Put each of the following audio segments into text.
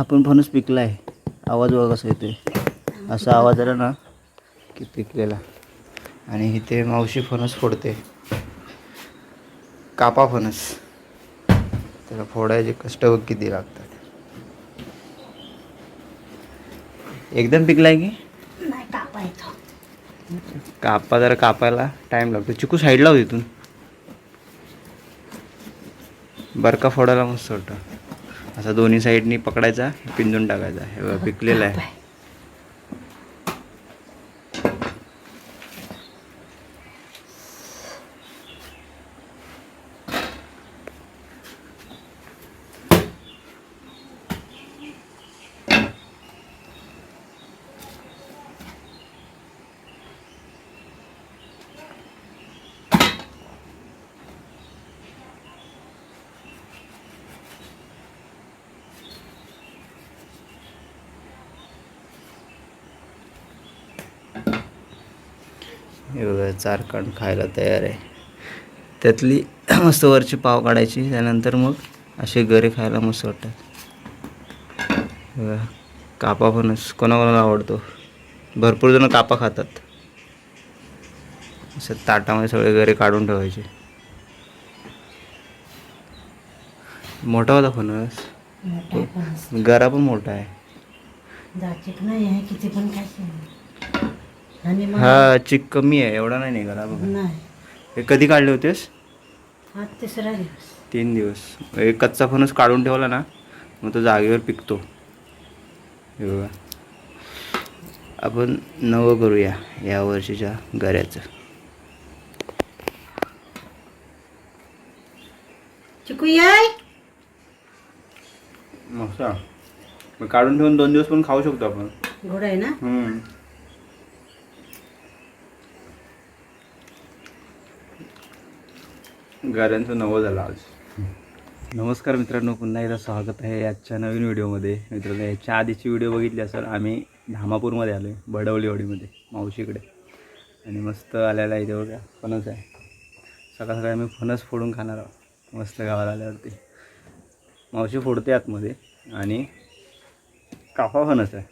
हा पण फणस पिकला आहे आवाज बघा कसा येतोय. असा आवाज आला ना की पिकलेला. आणि इथे मावशी फणस फोडते. कापा फणस. त्याला फोडायचे कष्ट किती लागतात. एकदम पिकलाय की? कापा जरा कापायला टाईम लागतो. चिकू साईडला होती इथून. बरका फोडायला मस्त वाटतं. असा दोन्ही साईडनी पकडायचा पिंजून टाकायचा. हे पिकलेला आहे. हे बघा चारकांड खायला तयार आहे. त्यातली मस्त वरची पाव काढायची त्यानंतर मग असे गरे खायला मस्त वाटतात. बघा, कापा फणस कोणाकोणाला आवडतो. भरपूर जण कापा खातात. असं ताटामध्ये सगळे गरे काढून ठेवायचे. मोठा होता फणस गरा पण मोठा आहे. किती पण आणि मग हा चिक कमी आहे एवढा नाही निघाला बघा. नाही. हे कधी काढले होतेस? हा तिसरा दिवस. तीन दिवस. एक कच्चा फणस काढून ठेवला ना मग तो जागेवर पिकतो. हे बघा. आपण नवं करूया या वर्षीच्या गऱ्याचं. चिकू याय मस्त. मग काढून ठेवून दोन दिवस पण खाऊ शकतो आपण. गोड आहे ना? हम्म. गाड्यांचं नवं झालं आज. नमस्कार मित्रांनो पुन्हा एकदा स्वागत आहे आजच्या नवीन व्हिडिओमध्ये. मित्रांनो याच्या आधीची व्हिडिओ बघितली असेल आम्ही धामापूरमध्ये आलो आहे बडवलीवाडीमध्ये मावशीकडे. आणि मस्त आलेला आहे इथे बघा फणस आहे. सकाळ सकाळी आम्ही फणस फोडून खाणार आहोत मस्त गावाला आल्यावरती. मावशी फोडते आतमध्ये आणि काफा फणस आहे.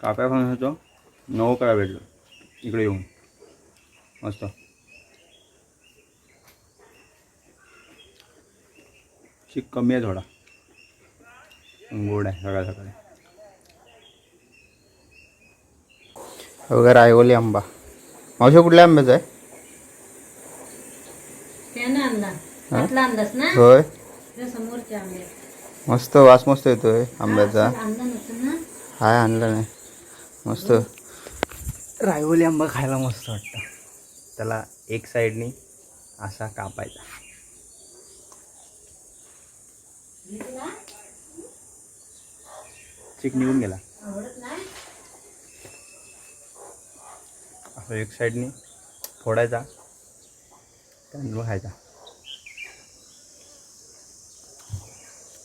काप्या फणसाचं नऊ करा भेटलो इकडे येऊन. मस्त. शिक कमी आहे थोडा. गोड आहे सकाळ सकाळी. वगैरे रायवली आंबा. मावशी कुठल्या आंब्याचा आहे? होय. मस्त वास मस्त येतोय आंब्याचा. हाय आणलं नाही. मस्त. रायवली आंबा खायला मस्त वाटतं. त्याला एक साईडनी असा कापायचा. चिक निघून गेला. असं एक साईडनी फोडायचा मग खायचा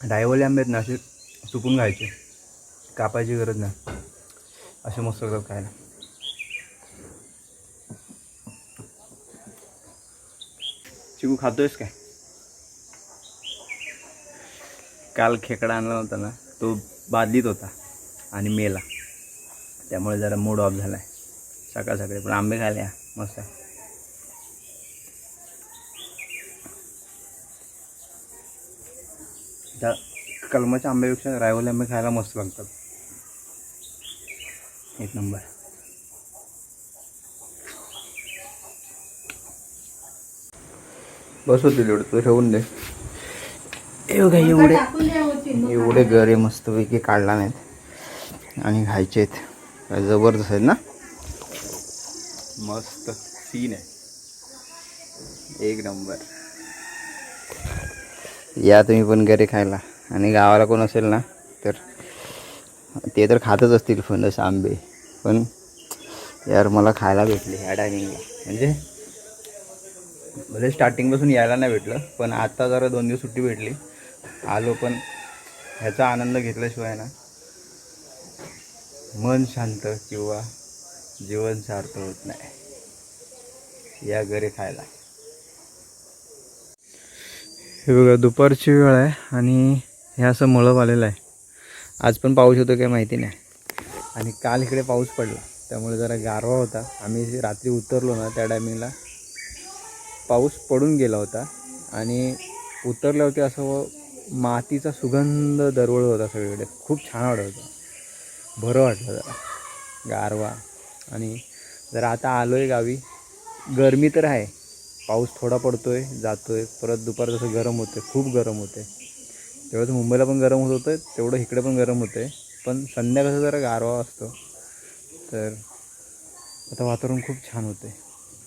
डायवले आंबे आहेत ना असे सुकून खायचे कापायची गरज नाही. असे मस्त लागतात खायला. चिकू खातोयस काय? काल खेकडा आणला होता ना तो बादलीत होता आणि मेला. त्यामुळे जरा मूड ऑफ झाला आहे सकाळ सकाळी पण आंबे खायला या मस्त. त्या कलमाच्या आंब्यापेक्षा रायवले आंबे खायला मस्त लागतात. एक नंबर. बस होते तेवढं तू ठेवून दे. हे बघा एवढे एवढे गरे मस्तपैकी काढला नाहीत. आणि खायचे आहेत. जबरदस्त आहेत ना? मस्त सीन आहे. एक नंबर या तुम्ही पण गरे खायला. आणि गावाला कोण असेल ना तर ते तर खातच असतील फणस आंबे. पण यार मला खायला भेटले ह्या टायमिंगला म्हणजे भले स्टार्टिंगपासून यायला नाही भेटलं पण आता जरा दोन दिवस सुट्टी भेटली. आलो पण ह्याचा आनंद घेतल्याशिवाय ना मन शांत किंवा जीवन सार्थ होत नाही. या घरी खायला. हे बघा दुपारची वेळ आहे आणि हे असं मळप आलेलं आहे. आज पण पाऊस होतो काय माहिती नाही. आणि काल इकडे पाऊस पडला त्यामुळे जरा गारवा होता. आम्ही रात्री उतरलो ना त्या टायमिंगला पाऊस पडून गेला होता. आणि उतरल्यावरती असं व मातीचा सुगंध दरवळ होता सगळीकडे. खूप छान वाटत होतं. बरं वाटलं जरा. गारवा. आणि जरा आता आलो आहे गावी. गरमी तर आहे. पाऊस थोडा पडतो आहे जातो आहे परत दुपार जसं गरम होतं खूप गरम होते तेवढंच मुंबईला पण गरम होत होतं तेवढं इकडे पण गरम होतं आहे पण संध्याकाळचं जरा गारवा असतो. तर आता वातावरण खूप छान होते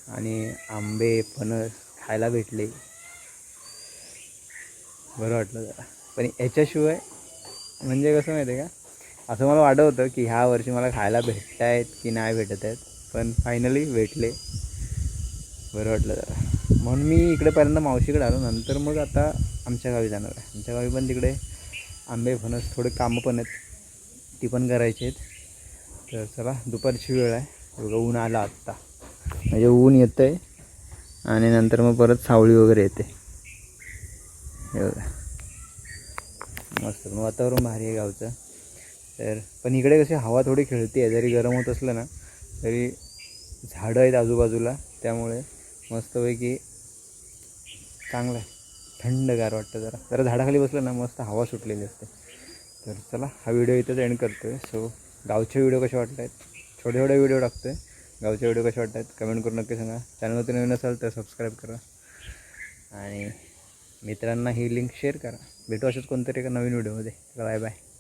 आणि आंबे फणस खायला भेटले. बरं वाटलं जरा. पण याच्याशिवाय म्हणजे कसं माहिती आहे का? असं मला वाटत होतं की ह्या वर्षी मला खायला भेटत आहेत की नाही भेटत आहेत. पण फायनली भेटले. बरं वाटलं जरा. म्हणून मी इकडेपर्यंत मावशीकडे आलो. नंतर मग आता आमच्या गावी जाणार आहे. आमच्या गावी पण तिकडे आंबे फणस थोडे कामं पण आहेत. ती पण करायची आहेत. तर चला दुपारची वेळ आहे. बघा ऊन आलं आत्ता. म्हणजे ऊन येतं आहे आणि नंतर मग परत सावळी वगैरे येते. हे बघा मस्त. पण वातावरण भारी आहे गावचं. तर पण इकडे कशी हवा थोडी खेळते आहे. जरी गरम होत असलं ना तरी झाडं आहेत आजूबाजूला. त्यामुळे मस्तपैकी चांगलं आहे. थंडगार वाटतं जरा. जरा झाडाखाली बसलं ना मस्त हवा सुटलेली असते. तर चला हा व्हिडिओ इथंच एंड करतो आहे सो गावचे व्हिडिओ कसे वाटत आहेत छोटे छोटे व्हिडिओ टाकतो आहे गावचे व्हिडिओ कसे वाटत आहेत कमेंट करून नक्की सांगा. चॅनलवरती नवीन असाल तर सबस्क्राईब करा. आणि मित्रांना ही लिंक शेअर करा. भेटू अशाच कोणतरी एका नवीन व्हिडिओमध्ये बाय बाय